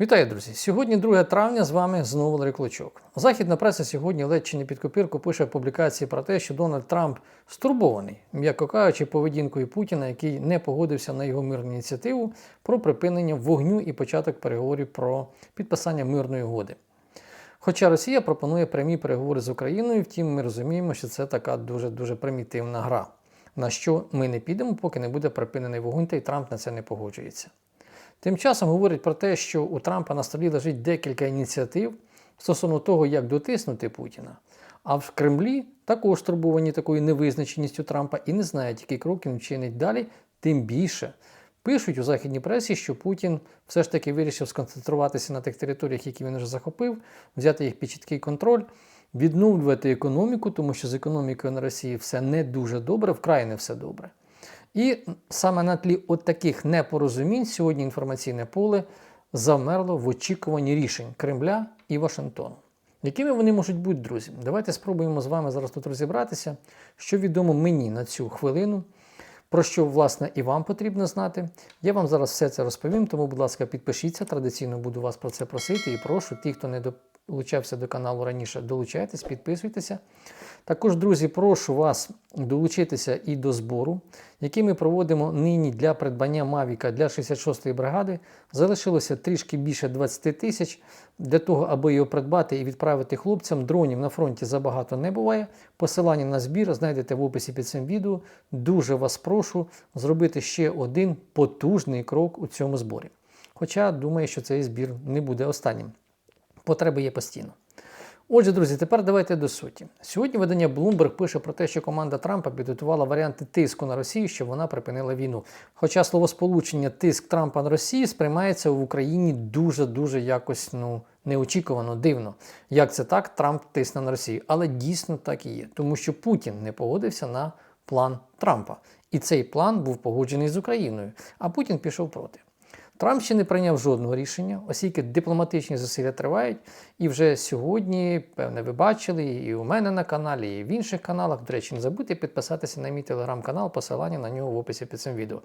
Вітаю, друзі! Сьогодні 2 травня з вами знову Валерій Клочок. Західна преса сьогодні ледь чи не під копірку пише публікації про те, що Дональд Трамп стурбований, м'яко кажучи, поведінкою Путіна, який не погодився на його мирну ініціативу про припинення вогню і початок переговорів про підписання мирної угоди. Хоча Росія пропонує прямі переговори з Україною, втім, ми розуміємо, що це така дуже дуже примітивна гра, на що ми не підемо, поки не буде припинений вогонь, та й Трамп на це не погоджується. Тим часом говорять про те, що у Трампа на столі лежить декілька ініціатив стосовно того, як дотиснути Путіна. А в Кремлі також турбовані такою невизначеністю Трампа і не знають, який крок він вчинить далі, тим більше. Пишуть у західній пресі, що Путін все ж таки вирішив сконцентруватися на тих територіях, які він вже захопив, взяти їх під чіткий контроль, відновлювати економіку, тому що з економікою на Росії все не дуже добре, вкрай не все добре. І саме на тлі от таких непорозумінь сьогодні інформаційне поле завмерло в очікуванні рішень Кремля і Вашингтону. Якими вони можуть бути, друзі? Давайте спробуємо з вами зараз тут розібратися, що відомо мені на цю хвилину, про що, власне, і вам потрібно знати. Я вам зараз все це розповім, тому, будь ласка, підпишіться. Традиційно буду вас про це просити і прошу, ті, хто не долучався до каналу раніше, долучайтесь, підписуйтеся. Також, друзі, прошу вас долучитися і до збору, який ми проводимо нині для придбання Мавіка для 66-ї бригади. Залишилося трішки більше 20 тисяч. Для того, аби його придбати і відправити хлопцям, дронів на фронті забагато не буває. Посилання на збір знайдете в описі під цим відео. Дуже вас прошу зробити ще один потужний крок у цьому зборі. Хоча думаю, що цей збір не буде останнім. Потреби є постійно. Отже, друзі, тепер давайте до суті. Сьогодні видання Bloomberg пише про те, що команда Трампа підготувала варіанти тиску на Росію, щоб вона припинила війну. Хоча словосполучення тиск Трампа на Росію сприймається в Україні дуже-дуже якось ну, неочікувано, дивно. Як це так, Трамп тисне на Росію? Але дійсно так і є, тому що Путін не погодився на план Трампа. І цей план був погоджений з Україною, а Путін пішов проти. Трамп ще не прийняв жодного рішення, оскільки дипломатичні зусилля тривають. І вже сьогодні, певне, ви бачили, і у мене на каналі, і в інших каналах. До речі, не забудьте підписатися на мій телеграм-канал, посилання на нього в описі під цим відео.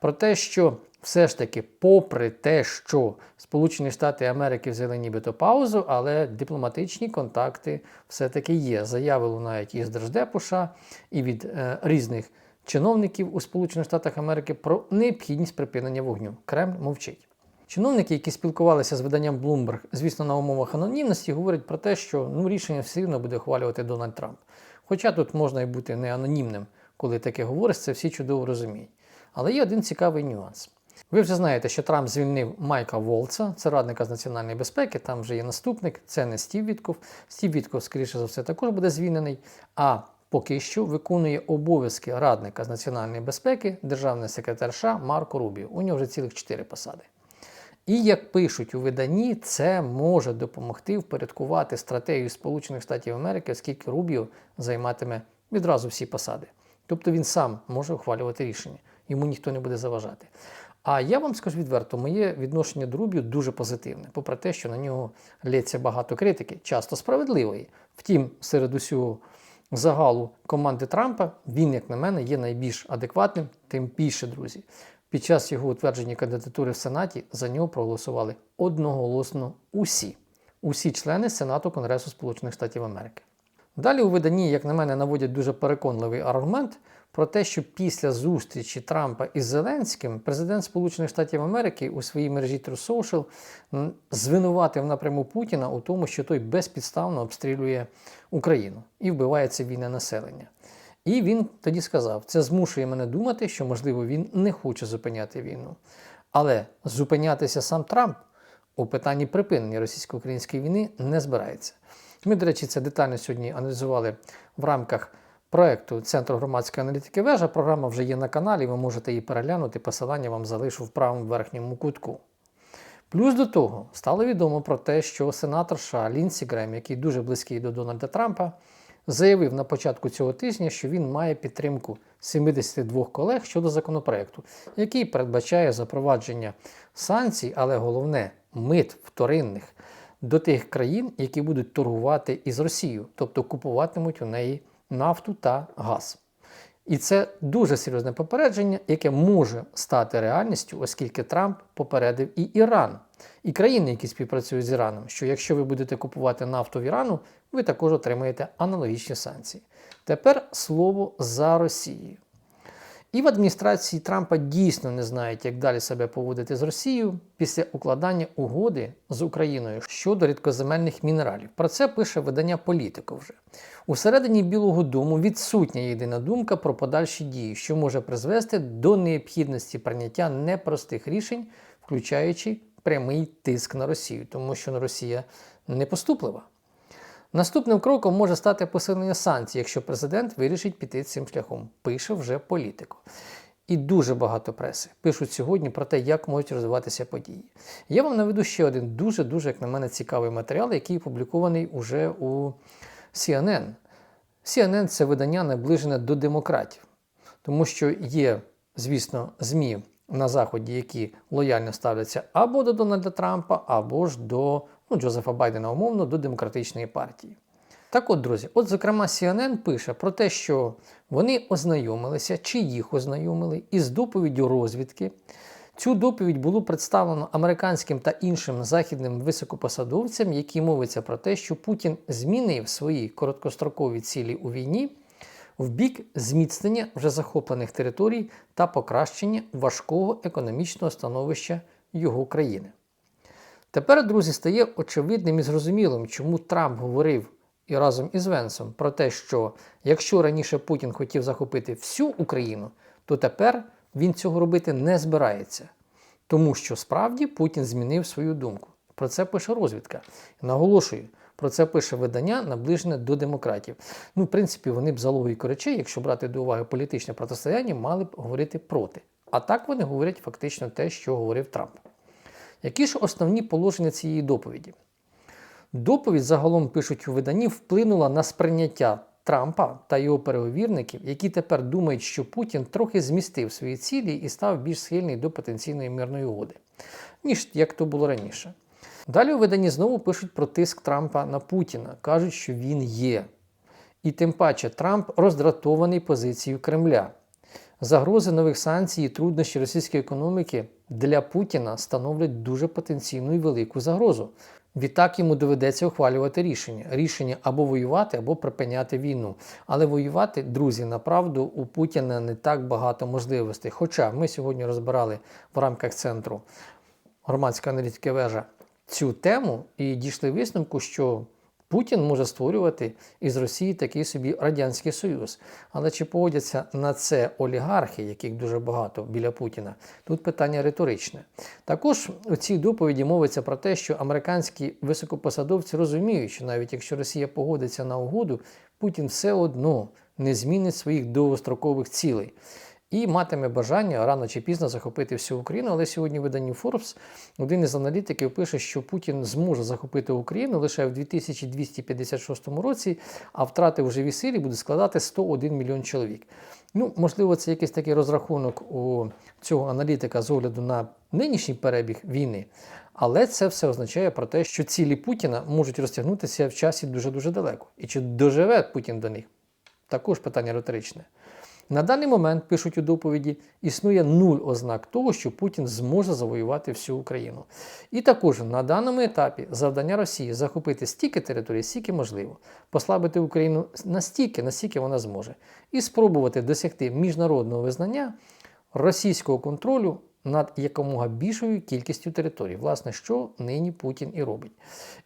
Про те, що все ж таки, попри те, що Сполучені Штати Америки взяли нібито паузу, але дипломатичні контакти все-таки є. Заяви лунають із Держдепу США, і від е, різних чиновників у Сполучених Штатах Америки про необхідність припинення вогню. Кремль мовчить. Чиновники, які спілкувалися з виданням Bloomberg, звісно, на умовах анонімності, говорять про те, що ну, рішення все рівно буде ухвалювати Дональд Трамп. Хоча тут можна і бути не анонімним, коли таке говориш, це всі чудово розуміють. Але є один цікавий нюанс. Ви вже знаєте, що Трамп звільнив Майка Волца, це радника з національної безпеки, там вже є наступник, це не Стів Вітков. Стів Вітков, скоріше за все, також буде звільнений. А поки що виконує обов'язки радника з національної безпеки, державний секретар США Марко Рубіо. У нього вже цілих чотири посади. І як пишуть у виданні, це може допомогти впорядкувати стратегію Сполучених Штатів Америки, оскільки Рубіо займатиме відразу всі посади. Тобто він сам може ухвалювати рішення, йому ніхто не буде заважати. А я вам скажу відверто, моє відношення до Рубіо дуже позитивне, попри те, що на нього лється багато критики, часто справедливої. Втім, серед усього загалу команди Трампа він, як на мене, є найбільш адекватним, тим більше, друзі. Під час його утвердження кандидатури в Сенаті за нього проголосували одноголосно усі, усі члени Сенату Конгресу Сполучених Штатів Америки. Далі у виданні, як на мене, наводять дуже переконливий аргумент про те, що після зустрічі Трампа із Зеленським президент Сполучених Штатів Америки у своїй мережі True Social звинуватив напряму Путіна у тому, що той безпідставно обстрілює Україну і вбиває цивільне населення. І він тоді сказав: це змушує мене думати, що, можливо, він не хоче зупиняти війну. Але зупинятися сам Трамп у питанні припинення російсько-української війни не збирається. Ми, до речі, це детально сьогодні аналізували в рамках проекту Центру громадської аналітики вежа. Програма вже є на каналі, ви можете її переглянути. Посилання вам залишу в правому верхньому кутку. Плюс до того стало відомо про те, що сенатор США Лінсі Грем, який дуже близький до Дональда Трампа, заявив на початку цього тижня, що він має підтримку 72 колег щодо законопроекту, який передбачає запровадження санкцій, але головне мит вторинних до тих країн, які будуть торгувати із Росією, тобто купуватимуть у неї нафту та газ. І це дуже серйозне попередження, яке може стати реальністю, оскільки Трамп попередив і Іран і країни, які співпрацюють з Іраном, що якщо ви будете купувати нафту в Ірану, ви також отримаєте аналогічні санкції. Тепер слово за Росією. І в адміністрації Трампа дійсно не знають, як далі себе поводити з Росією після укладання угоди з Україною щодо рідкоземельних мінералів. Про це пише видання Політико вже. Усередині Білого Дому відсутня єдина думка про подальші дії, що може призвести до необхідності прийняття непростих рішень, включаючи прямий тиск на Росію, тому що Росія не поступлива. Наступним кроком може стати посилення санкцій, якщо президент вирішить піти цим шляхом. Пише вже політико. І дуже багато преси пишуть сьогодні про те, як можуть розвиватися події. Я вам наведу ще один дуже-дуже, як на мене, цікавий матеріал, який опублікований уже у CNN. CNN – це видання наближене до демократів, тому що є, звісно, ЗМІ на Заході, які лояльно ставляться або до Дональда Трампа, або ж до ну, Джозефа Байдена, умовно, до демократичної партії. Так от, друзі, от, зокрема, CNN пише про те, що вони ознайомилися, чи їх ознайомили із доповіддю розвідки. Цю доповідь було представлено американським та іншим західним високопосадовцям, які мовиться про те, що Путін змінив свої короткострокові цілі у війні в бік зміцнення вже захоплених територій та покращення важкого економічного становища його країни. Тепер, друзі, стає очевидним і зрозумілим, чому Трамп говорив і разом із Венсом про те, що якщо раніше Путін хотів захопити всю Україну, то тепер він цього робити не збирається. Тому що справді Путін змінив свою думку. Про це пише розвідка. Наголошую, про це пише видання, наближене до демократів. Ну, в принципі, вони б за логіку речей, якщо брати до уваги політичне протистояння, мали б говорити проти. А так вони говорять фактично те, що говорив Трамп. Які ж основні положення цієї доповіді? Доповідь, загалом пишуть у виданні, вплинула на сприйняття Трампа та його переговірників, які тепер думають, що Путін трохи змістив свої цілі і став більш схильний до потенційної мирної угоди, ніж як то було раніше. Далі у виданні знову пишуть про тиск Трампа на Путіна, кажуть, що він є. І тим паче Трамп роздратований позицією Кремля. Загрози нових санкцій і труднощі російської економіки для Путіна становлять дуже потенційну і велику загрозу. Відтак йому доведеться ухвалювати рішення: рішення або воювати, або припиняти війну. Але воювати, друзі, направду у Путіна не так багато можливостей. Хоча ми сьогодні розбирали в рамках центру громадської аналітики вежа цю тему і дійшли висновку, що Путін може створювати із Росії такий собі Радянський Союз. Але чи погодяться на це олігархи, яких дуже багато біля Путіна? Тут питання риторичне. Також у цій доповіді мовиться про те, що американські високопосадовці розуміють, що навіть якщо Росія погодиться на угоду, Путін все одно не змінить своїх довгострокових цілей. І матиме бажання рано чи пізно захопити всю Україну. Але сьогодні в виданні Forbes один із аналітиків пише, що Путін зможе захопити Україну лише в 2256 році, а втрати в живій силі будуть складати 101 мільйон чоловік. Ну, можливо, це якийсь такий розрахунок у цього аналітика з огляду на нинішній перебіг війни. Але це все означає про те, що цілі Путіна можуть розтягнутися в часі дуже-дуже далеко. І чи доживе Путін до них? Також питання риторичне. На даний момент, пишуть у доповіді, існує нуль ознак того, що Путін зможе завоювати всю Україну. І також на даному етапі завдання Росії захопити стільки територій, стільки можливо, послабити Україну настільки, настільки вона зможе, і спробувати досягти міжнародного визнання російського контролю над якомога більшою кількістю територій, власне, що нині Путін і робить.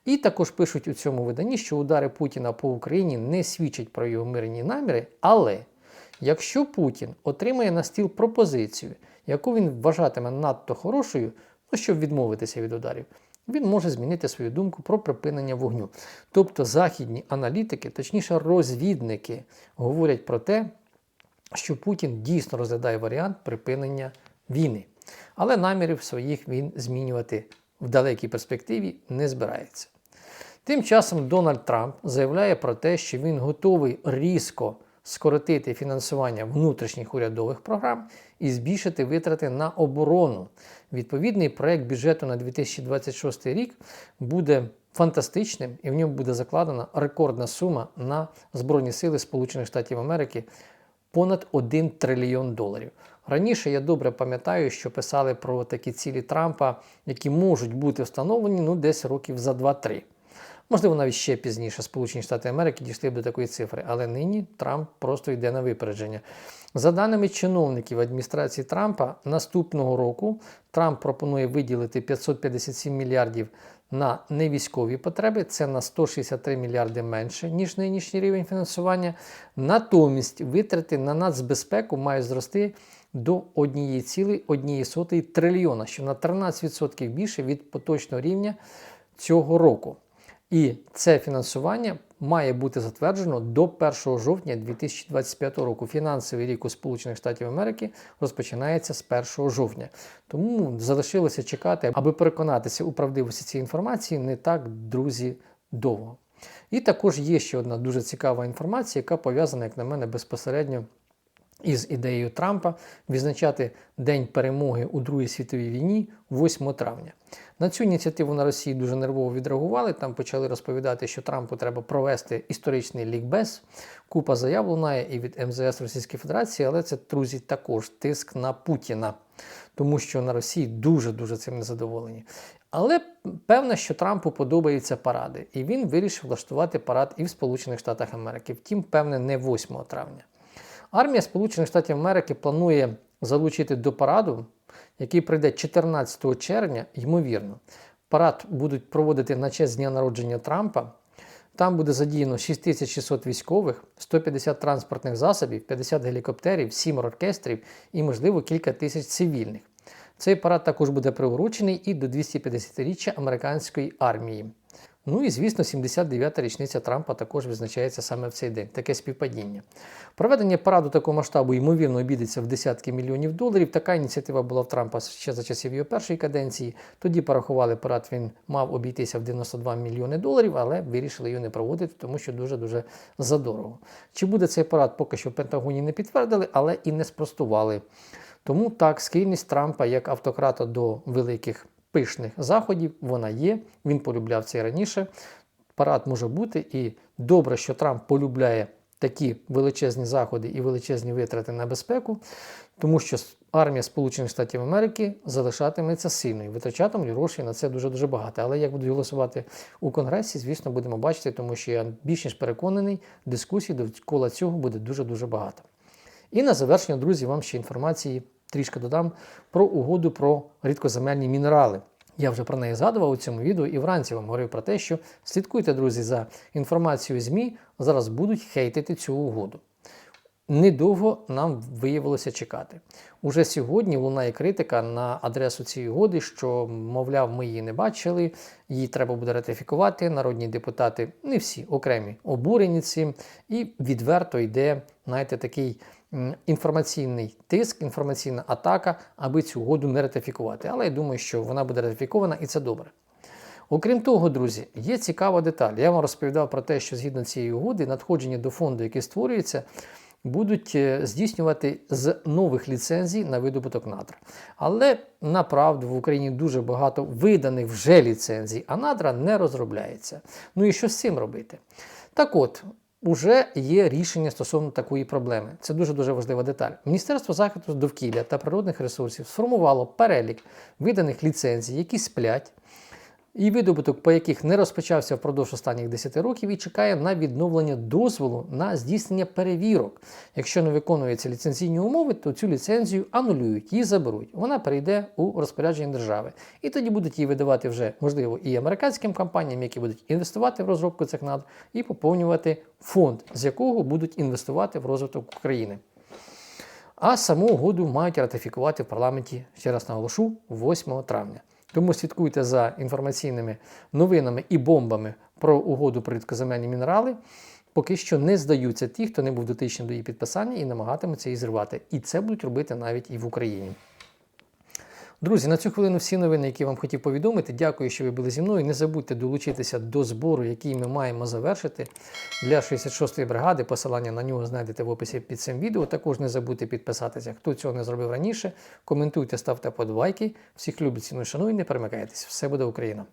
І також пишуть у цьому виданні, що удари Путіна по Україні не свідчать про його мирні наміри, але. Якщо Путін отримає на стіл пропозицію, яку він вважатиме надто хорошою, ну щоб відмовитися від ударів, він може змінити свою думку про припинення вогню. Тобто західні аналітики, точніше розвідники, говорять про те, що Путін дійсно розглядає варіант припинення війни. Але намірів своїх він змінювати в далекій перспективі не збирається. Тим часом Дональд Трамп заявляє про те, що він готовий різко скоротити фінансування внутрішніх урядових програм і збільшити витрати на оборону. Відповідний проект бюджету на 2026 рік буде фантастичним і в ньому буде закладена рекордна сума на Збройні Сили Сполучених Штатів Америки понад 1 трильйон доларів. Раніше я добре пам'ятаю, що писали про такі цілі Трампа, які можуть бути встановлені ну, десь років за 2-3. Можливо, навіть ще пізніше Сполучені Штати Америки дійшли б до такої цифри, але нині Трамп просто йде на випередження. За даними чиновників адміністрації Трампа, наступного року Трамп пропонує виділити 557 мільярдів на невійськові потреби. Це на 163 мільярди менше, ніж нинішній рівень фінансування. Натомість витрати на нацбезпеку мають зрости до 1,1 трильйона, що на 13% більше від поточного рівня цього року. І це фінансування має бути затверджено до 1 жовтня 2025 року. Фінансовий рік у Сполучених Штатів Америки розпочинається з 1 жовтня. Тому залишилося чекати, аби переконатися у правдивості цієї інформації, не так, друзі, довго. І також є ще одна дуже цікава інформація, яка пов'язана, як на мене, безпосередньо із ідеєю Трампа відзначати День перемоги у Другій світовій війні 8 травня. На цю ініціативу на Росії дуже нервово відреагували. Там почали розповідати, що Трампу треба провести історичний лікбез. Купа заяв лунає і від МЗС Російської Федерації, але це, друзі, також тиск на Путіна, тому що на Росії дуже-дуже цим незадоволені. Але певно, що Трампу подобаються паради, і він вирішив влаштувати парад і в Сполучених Штатах Америки. Втім, певне, не 8 травня. Армія Сполучених Штатів Америки планує залучити до параду, який прийде 14 червня, ймовірно. Парад будуть проводити на честь дня народження Трампа. Там буде задіяно 6600 військових, 150 транспортних засобів, 50 гелікоптерів, 7 оркестрів і, можливо, кілька тисяч цивільних. Цей парад також буде приурочений і до 250-річчя американської армії. Ну і звісно, 79-та річниця Трампа також відзначається саме в цей день. Таке співпадіння. Проведення параду такого масштабу ймовірно обійдеться в десятки мільйонів доларів. Така ініціатива була в Трампа ще за часів його першої каденції. Тоді порахували парад, він мав обійтися в 92 мільйони доларів, але вирішили його не проводити, тому що дуже-дуже задорого. Чи буде цей парад, поки що в Пентагоні не підтвердили, але і не спростували. Тому так, схильність Трампа як автократа до великих пишних заходів вона є. Він полюбляв це і раніше. Парад може бути, і добре, що Трамп полюбляє такі величезні заходи і величезні витрати на безпеку, тому що армія Сполучених Штатів Америки залишатиметься сильною. Витрачатимуть грошей на це дуже дуже багато. Але як будуть голосувати у Конгресі, звісно, будемо бачити, тому що я більш ніж переконаний, дискусій довкола цього буде дуже дуже багато. І на завершення, друзі, вам ще інформації трішки додам про угоду про рідкоземельні мінерали. Я вже про неї згадував у цьому відео і вранці вам говорив про те, що слідкуйте, друзі, за інформацією ЗМІ. Зараз будуть хейтити цю угоду. Недовго нам виявилося чекати. Уже сьогодні лунає критика на адресу цієї угоди, що, мовляв, ми її не бачили, її треба буде ратифікувати. Народні депутати, не всі окремі, обурені цим, і відверто йде, знаєте, такий інформаційний тиск, інформаційна атака, аби цю угоду не ратифікувати. Але я думаю, що вона буде ратифікована і це добре. Окрім того, друзі, є цікава деталь. Я вам розповідав про те, що згідно цієї угоди надходження до фонду, який створюється, будуть е, здійснювати з нових ліцензій на видобуток надр. Але направду в Україні дуже багато виданих вже ліцензій, а надра не розробляється. Ну і що з цим робити? Так от, Уже є рішення стосовно такої проблеми. Це дуже дуже важлива деталь. Міністерство захисту довкілля та природних ресурсів сформувало перелік виданих ліцензій, які сплять, і видобуток, по яких не розпочався впродовж останніх 10 років, і чекає на відновлення дозволу на здійснення перевірок. Якщо не виконуються ліцензійні умови, то цю ліцензію анулюють, її заберуть. Вона перейде у розпорядження держави. І тоді будуть її видавати вже, можливо, і американським компаніям, які будуть інвестувати в розробку цих надр, і поповнювати фонд, з якого будуть інвестувати в розвиток України. А саму угоду мають ратифікувати в парламенті, ще раз наголошу, 8 травня. Тому слідкуйте за інформаційними новинами і бомбами про угоду про рідкоземельні мінерали. Поки що не здаються ті, хто не був дотичний до її підписання і намагатимуться її зривати. І це будуть робити навіть і в Україні. Друзі, на цю хвилину всі новини, які вам хотів повідомити. Дякую, що ви були зі мною. Не забудьте долучитися до збору, який ми маємо завершити для 66-ї бригади. Посилання на нього знайдете в описі під цим відео. Також не забудьте підписатися, хто цього не зробив раніше. Коментуйте, ставте подвайки. Всіх люблять, ціну шану і не перемикайтесь. Все буде Україна!